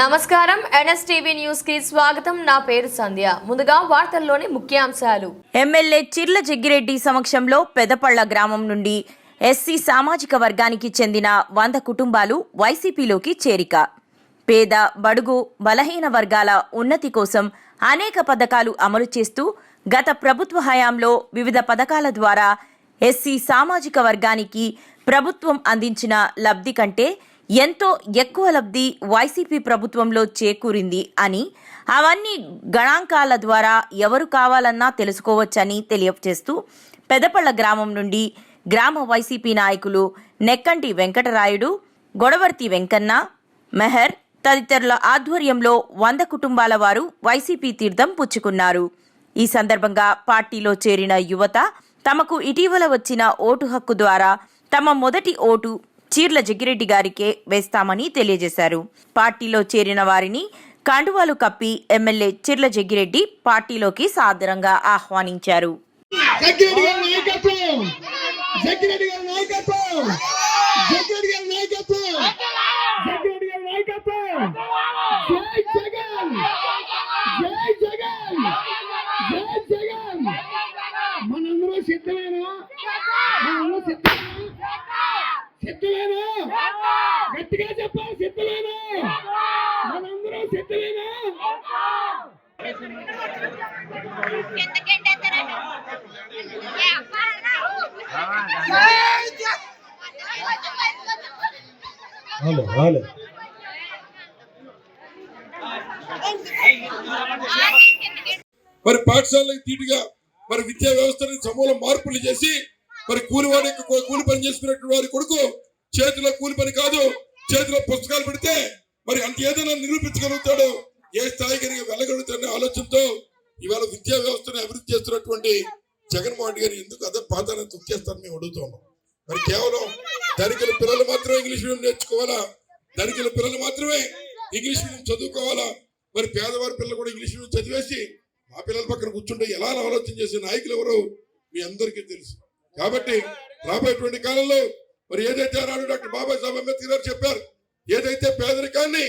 నమస్కారం. ఎన్ఎస్టీవీ న్యూస్కి స్వాగతం. నా పేరు సంధ్య. ముందుగా వార్తల్లోని ముఖ్యాంశాలు. ఎమ్మెల్యే చిర్ల జగ్గిరెడ్డి సమక్షంలో పెదపళ్ళ గ్రామం నుండి ఎస్సీ సామాజిక వర్గానికి చెందిన వంద కుటుంబాలు వైసీపీలోకి చేరిక. పేద బడుగు బలహీన వర్గాల ఉన్నతి కోసం అనేక పథకాలు అమలు చేస్తూ గత ప్రభుత్వ హయాంలో వివిధ పథకాల ద్వారా ఎస్సీ సామాజిక వర్గానికి ప్రభుత్వం అందించిన లబ్ధి కంటే ఎంతో ఎక్కువ లబ్ధి వైసీపీ ప్రభుత్వంలో చేకూరింది అని అవన్నీ గణాంకాల ద్వారా ఎవరు కావాలన్నా తెలుసుకోవచ్చని తెలియజేస్తూ పెదపళ్ళ గ్రామం నుండి గ్రామ వైసీపీ నాయకులు నెక్కంటి వెంకటరాయుడు గొడవర్తి వెంకన్న మెహర్ తదితరుల ఆధ్వర్యంలో వంద కుటుంబాల వారు వైసీపీ తీర్థం పుచ్చుకున్నారు. ఈ సందర్భంగా పార్టీలో చేరిన యువత తమకు ఇటీవల వచ్చిన ఓటు హక్కు ద్వారా తమ మొదటి ఓటు చీర్ల జగ్గిరెడ్డి గారికే వేస్తామని తెలియజేశారు. పార్టీలో చేరిన వారిని కండువాలు కప్పి ఎమ్మెల్యే చిర్ల జగ్గిరెడ్డి పార్టీలోకి సాదరంగా ఆహ్వానించారు. జగ్గిరెడ్డి గారి నాయకత్వం! జగ్గిరెడ్డి గారి నాయకత్వం జగ్గిరెడ్డి గారి నాయకత్వం జగ్గిరెడ్డి గారి నాయకత్వం జై జగన్ జై జగన్ జై జగన్ మనందరూ సిద్ధమేనా మనందరూ సిద్ధమేనా సిద్ధమేనా గట్టిగా చెప్పాలి సిద్ధమేనా మనందరూ సిద్ధమేనా హలో మరి పాఠశాలకి తీటుగా మరి విద్యా వ్యవస్థని సమూల మార్పులు చేసి మరి కూలివాడి యొక్క కూలి పని చేసుకున్నటువంటి వారి కొడుకు చేతిలో కూలి పని కాదు చేతిలో పుస్తకాలు పెడితే మరి అంత ఏదైనా నిరూపించగలుగుతాడు ఏ స్థాయికి వెళ్ళగలుగుతాడనే ఆలోచనతో ఇవాళ విద్యా వ్యవస్థను అభివృద్ధి చేస్తున్నటువంటి జగన్మోహన్ రెడ్డి గారు ఎందుకు అదే పాతాలను తుక్కేస్తారని మేము అడుగుతున్నాం. మరి కేవలం ధనికుల పిల్లలు మాత్రం ఇంగ్లీష్ మీడియం నేర్చుకోవాలా? ధనికుల పిల్లలు మాత్రమే ఇంగ్లీష్ మీడియం చదువుకోవాలా? మరి పేదవారి పిల్లలు కూడా ఇంగ్లీష్ మీడియం చదివేసి మా పిల్లల పక్కన కూర్చుంటే ఎలా ఆలోచన చేసే నాయకులు ఎవరు మీ అందరికీ తెలుసు. కాబట్టి రాబోయేటువంటి కాలంలో మరి ఏదైతే ఆనాడు డాక్టర్ బాబాసాహెబ్ అంబేద్కర్ గారు చెప్పారు ఏదైతే పేదరికాన్ని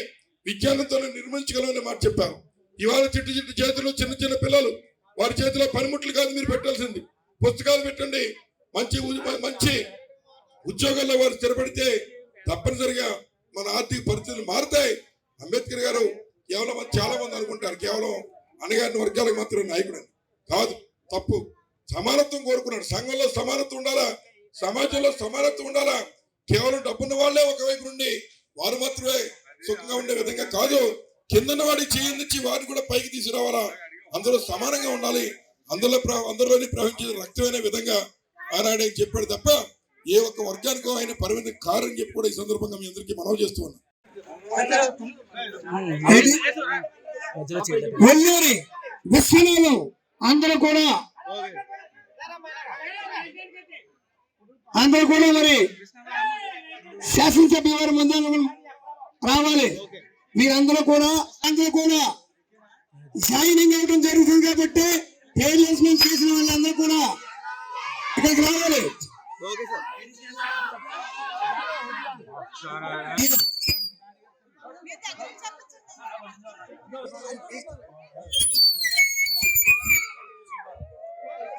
విజ్ఞానంతో నిర్మించగలమని మాట చెప్పారు. ఇవాళ చిట్టు చిట్టు చేతులు చిన్న చిన్న పిల్లలు వారి చేతిలో పనిముట్లు కాదు మీరు పెట్టాల్సింది. పుస్తకాలు పెట్టండి. మంచి మంచి ఉద్యోగాల్లో వారు స్థిరపడితే తప్పనిసరిగా మన ఆర్థిక పరిస్థితులు మారుతాయి. అంబేద్కర్ గారు కేవలం చాలా మంది అనుకుంటారు. కేవలం అనగాని వర్గాలకు మాత్రమే నాయకుడు కాదు తప్పు. సమానత్వం కోరుకున్నాడు. సంఘంలో సమానత్వం ఉండాలా? సమాజంలో సమానత్వం ఉండాలా? కేవలం డబ్బున్న వాళ్ళే ఒకవైపు నుండి వారు మాత్రమే సుఖంగా ఉండే విధంగా కాదు. కిందన్న వాడి చేయించి వారిని కూడా పైకి తీసుకురావాలా? అందరూ సమానంగా ఉండాలి. అందులో అందరిలోని ప్రవహించే రక్తమైన విధంగా ఆనాడే చెప్పాడు తప్ప ఏ ఒక్క వర్గానికో ఆయన పరిమితి కారని చెప్పి కూడా ఈ సందర్భంగా మీ అందరికీ మనవి చేస్తూ ఉన్నాను వెల్లూరి విశ్వనాథం అందరూ కూడా అందరూ కూడా మరి శాసనసభ్య వారి ముందు రావాలి. మీరందరూ కూడా అందరూ కూడా జాయినింగ్ అవ్వడం జరుగుతుంది కాబట్టి పేర్లేస్మెంట్ చేసిన వాళ్ళందరూ కూడా ఇక్కడికి రావాలి.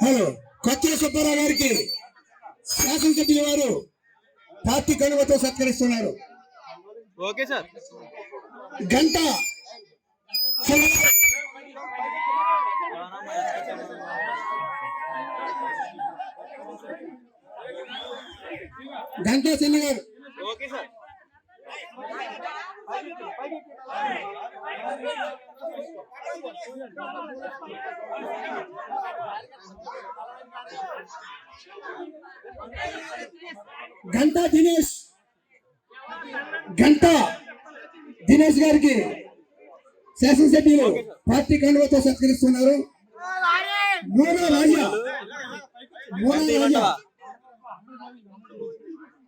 హలో కొత్త సుబ్బారావు గారికి శాసనసభ్యుల వారు పార్టీ కనువతో సత్కరిస్తున్నారు. Okay sir. గంట గంటా చెల్లి గారు ఓకే సార్ గంటా దినేష్. గంటా దినేష్ గారికి శాసనసభ్యులు పార్టీ కండువతో సత్కరిస్తున్నారు. మోనా రాజా. మోనా రాజా.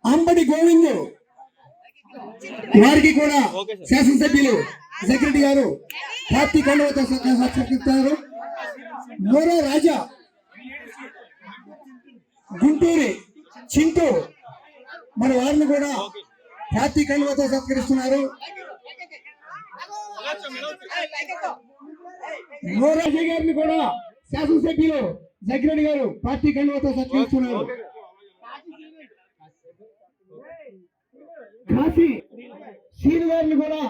అంబడి గోవింద్. వారికి కూడా శాసనసభ్యులు సెక్రటరీ గారు పార్టీ కండువతో సత్కరిస్తారు. మోరా రాజా గుంటూరి చింటూ మన వారిని కూడా పార్టీ కండువతో సత్కరిస్తున్నారు. మోరాజీ గారిని కూడా శాసనసభ్యులు జగ్గిరెడ్డి గారు పార్టీ కండువతో సత్కరిస్తున్నారు. కాశీ శ్రీను గారిని కూడా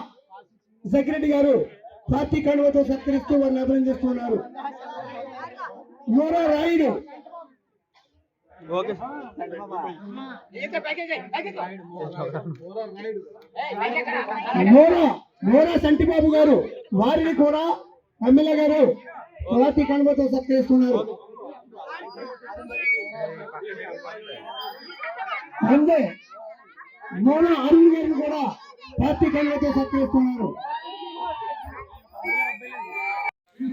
జగ్గిరెడ్డి గారు పార్టీ కండువతో సత్కరిస్తూ వారిని అభినందిస్తున్నారు మోరా రాయుడు. మోరా మోరా సంటిబాబు గారు వారిని కూడా ఎమ్మెల్యే గారు పార్టీ కండువతో సత్కరిస్తున్నారు. అంతే మోనా అరుణ్ గారిని కూడా పార్టీ కండువతో సత్కరిస్తున్నారు.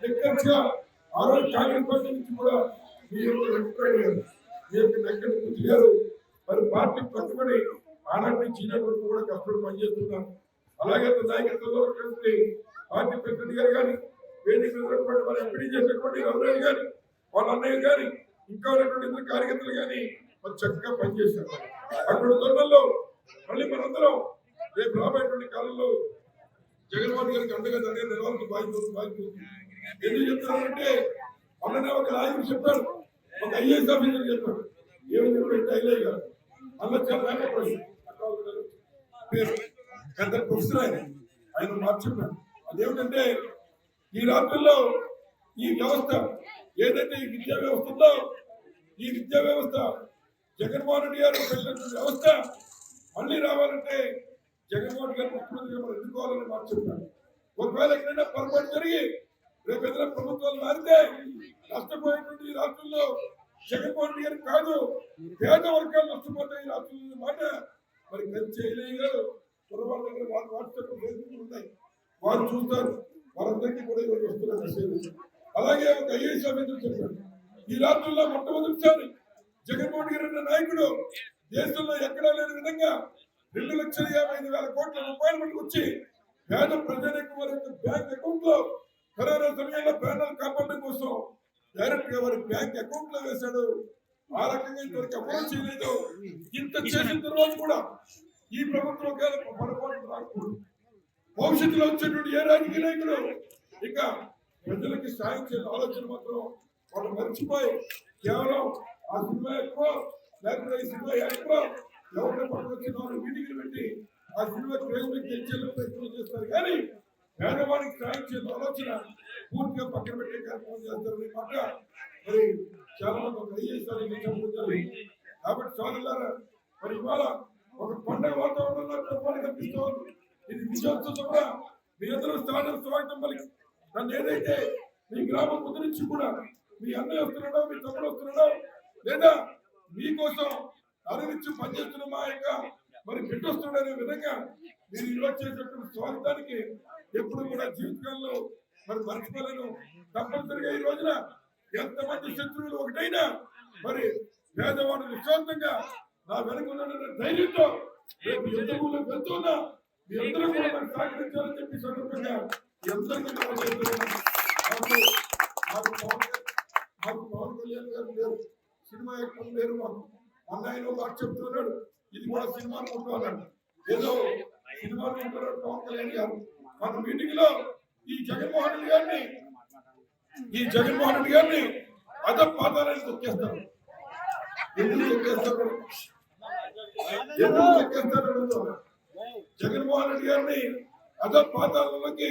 ఆ రోజు కాంగ్రెస్ పార్టీ నుంచి కూడా మీ యొక్క వెంకటరెడ్డి గారు మరి పార్టీ కట్టుబడి ఆనాటి నుంచి ఈనాటి కూడా కష్టపడి పనిచేస్తున్నారు. అలాగే నాయకత్వంలో ఉన్నటువంటి పార్టీ ప్రెసిడెంట్ గారు కానీ వేదిక ఉన్నటువంటి మన ఎంపీ చేసినటువంటి రఘురాజు గారి వాళ్ళ అన్నయ్య గారి ఇంకా ఉన్నటువంటి ఇద్దరు కార్యకర్తలు కానీ మరి చక్కగా పనిచేశారు. అటువంటి తరుణంలో మళ్ళీ మనందరం రేపు రాబోయేటువంటి కాలంలో జగన్మోహన్ గారికి అండగా జరిగే నిలవాల్సిన బాధ్యత బాధ్యత ఎందుకు చెప్తున్నానంటే మొన్ననే ఒక నాయకుడు చెప్పాడు ఒక ఐఏఎస్ ఆఫీసర్ చెప్పాడు ఏమని చెప్పాడు డైలీ గారు. అలా చెప్పాక పేరు పెద్ద ప్రొఫెసర్ ఆయన. ఆయన మాట అదేమిటంటే ఈ రాత్రుల్లో ఈ వ్యవస్థ ఏదైతే ఈ విద్యా వ్యవస్థ ఉందో ఈ విద్యా వ్యవస్థ జగన్మోహన్ రెడ్డి గారు పెట్టిన వ్యవస్థ మళ్ళీ రావాలంటే జగన్మోహన్ గారు ముఖ్యమంత్రిగా మనం ఎన్నుకోవాలని మాట ఒకవేళ ఎక్కడైనా పొరపాటు జరిగి రేపు ఏదైనా ప్రభుత్వాలు మారితే నష్టపోయేటువంటి ఈ రాష్ట్రంలో జగన్మోహన్ రెడ్డి గారు కాదు పేద వర్గాలు నష్టపోతాయి ఈ రాష్ట్రంలో మాట మరి కంచె ఇలయ్య గారు పొరపాటు దగ్గర వారి వాట్సాప్ ఫేస్బుక్ ఉన్నాయి. వాళ్ళు చూస్తారు. వారందరికీ కూడా ఈరోజు వస్తున్న మెసేజ్. అలాగే ఒక ఐఏఎస్ ఆఫీసర్ చెప్పారు. ఈ రాష్ట్రంలో మొట్టమొదటిసారి జగన్మోహన్ రెడ్డి గారు నాయకుడు దేశంలో ఎక్కడా లేని విధంగా రెండు లక్షల యాభై ఐదు వేల కోట్ల రూపాయలు వచ్చి పేద ప్రజలకు వారి యొక్క బ్యాంక్ అకౌంట్లో కరోనా సమయంలో ప్రాణాలు కాపాడడం కోసం డైరెక్ట్గా వారి బ్యాంక్ అకౌంట్లో వేశాడు. ఆ రకంగా ఇంతవరకు అమలు చేయలేదు. ఇంత చేసిన తర్వాత కూడా ఈ ప్రభుత్వం ఒకవేళ పొరపాటు రాకూడదు. భవిష్యత్తులో వచ్చేటువంటి ఏ రాజకీయ నాయకుడు ఇక ప్రజలకి సాయం చేయాలి ఆలోచన మాత్రం వాళ్ళు మర్చిపోయి కేవలం ఆ సినిమా ఎక్కువ లేకపోతే ఈ సినిమా ఎక్కువ ఎవరిని పట్టుకొచ్చిన వాళ్ళు మీటింగ్లు పెట్టి ఆ సినిమా క్రేజ్ గెలిచేలా ప్రయత్నం చేస్తారు. కానీ పేదవాడికి సాయం చేయాలి ఆలోచన పూర్తిగా పక్కన పెట్టే కార్యక్రమం చేస్తారని మాట మరి చాలా మంది ఒక ఐఏఎస్ చెప్పారు కాబట్టి సోదరులారా మరి ఇవాళ ఒక పండగ వాతావరణంలో చెప్పాలి కనిపిస్తోంది ఇది విజయోత్సవం కూడా మీ అందరూ స్థానం స్వాగతం పలికి. నన్ను ఏదైతే మీ గ్రామం ముందు నుంచి కూడా మీ అన్నయ్య వస్తున్నాడో మీ తమ్ముడు వస్తున్నాడో లేదా మీకోసం అరవించి పనిచేస్తున్న మా యొక్క మరి బిడ్డ వస్తున్నాడు అనే విధంగా మీరు ఈరోజు చేసేటువంటి స్వాగతానికి ఎప్పుడు కూడా జీవితకాలంలో మరి మర్చిపోలేను. తప్పనిసరిగా ఈ రోజున ఎంతమంది శత్రువులు ఒకటైనా మరి పేదవాడు నిశ్చాంతంగా నా వెనక ధైర్యంతో రేపు యుద్ధంలో వెళ్తున్నా మీ అందరూ కూడా నాకు సహకరించాలని చెప్పి సందర్భంగా మీ నాకు పవన్ మాకు పవన్ కళ్యాణ్ గారు లేరు. సినిమా యాక్టర్ లేరు మాకు. అన్న మాట చెప్తున్నాడు ఇది కూడా సినిమా అనుకుంటున్నాడు ఏదో సినిమా పవన్ కళ్యాణ్ గారు. మన మీటింగ్లో ఈ జగన్మోహన్ రెడ్డి గారిని ఈ జగన్మోహన్ రెడ్డి గారిని అద పాదాలని తొక్కేస్తారు. ఎందుకు తొక్కేస్తారు? ఎందుకు తొక్కేస్తారు? జగన్మోహన్ రెడ్డి గారిని అద పాదాలకి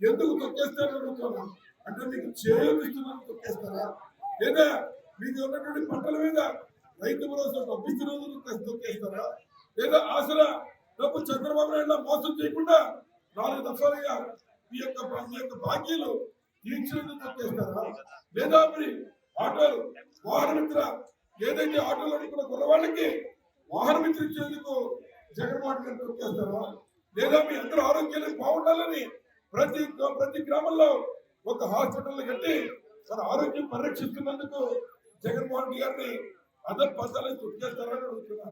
ఎందుకు తొక్కేస్తారు అడుగుతున్నా అంటే మీకు చేయూతిస్తున్నారు తొక్కేస్తారా? లేదా మీకు ఉన్నటువంటి పంటల మీద రైతు భరోసా పంపించినందుకు తొక్కేస్తారా? లేదా అసలు డబ్బు చంద్రబాబు నాయుడు మోసం చేయకుండా నాలుగు దఫాలుగా మీ యొక్క మీ యొక్క బాకీలు తీర్చినందుకు తొక్కేస్తారా లేదా మరి ఆటోలు వాహన మిత్ర ఏదైతే ఆటోలు అనుకున్న కుర్రవాళ్ళకి వాహన మిత్ర ఇచ్చేందుకు జగన్మోహన్ గారు తొక్కేస్తారా? లేదా మీ అందరూ ఆరోగ్యాలు బాగుండాలని ప్రతి ప్రతి గ్రామంలో ఒక హాస్పిటల్ కట్టి తన ఆరోగ్యం పరిరక్షిస్తున్నందుకు జగన్మోహన్ రెడ్డి గారిని అదర్ పదాలని తొక్కేస్తారని అడుగుతున్నారు